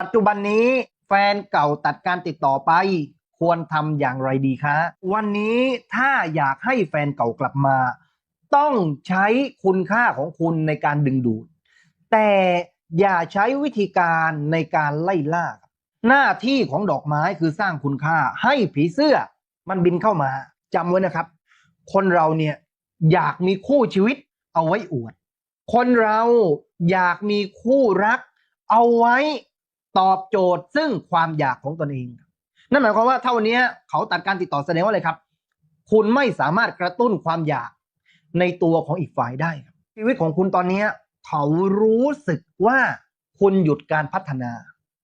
ปัจจุบันนี้แฟนเก่าตัดการติดต่อไป ควรทำอย่างไรดีคะ วันนี้ถ้าอยากให้แฟนเก่ากลับมา ต้องใช้คุณค่าของคุณในการดึงดูด แต่อย่าใช้วิธีการในการไล่ล่า หน้าที่ของดอกไม้คือสร้างคุณค่าให้ผีเสื้อมันบินเข้ามาจำไว้นะครับ คนเราเนี่ยอยากมีคู่ชีวิตเอาไว้อวด คนเราอยากมีคู่รักเอาไว้ ตอบโจทย์ซึ่งความอยากของตนเอง นั่นหมายความว่าถ้าวันนี้เขาตัดการติดต่อแสดงว่าอะไรครับ คุณไม่สามารถกระตุ้นความอยากในตัวของอีกฝ่ายได้ ชีวิตของคุณตอนนี้เขารู้สึกว่าคุณหยุดการพัฒนา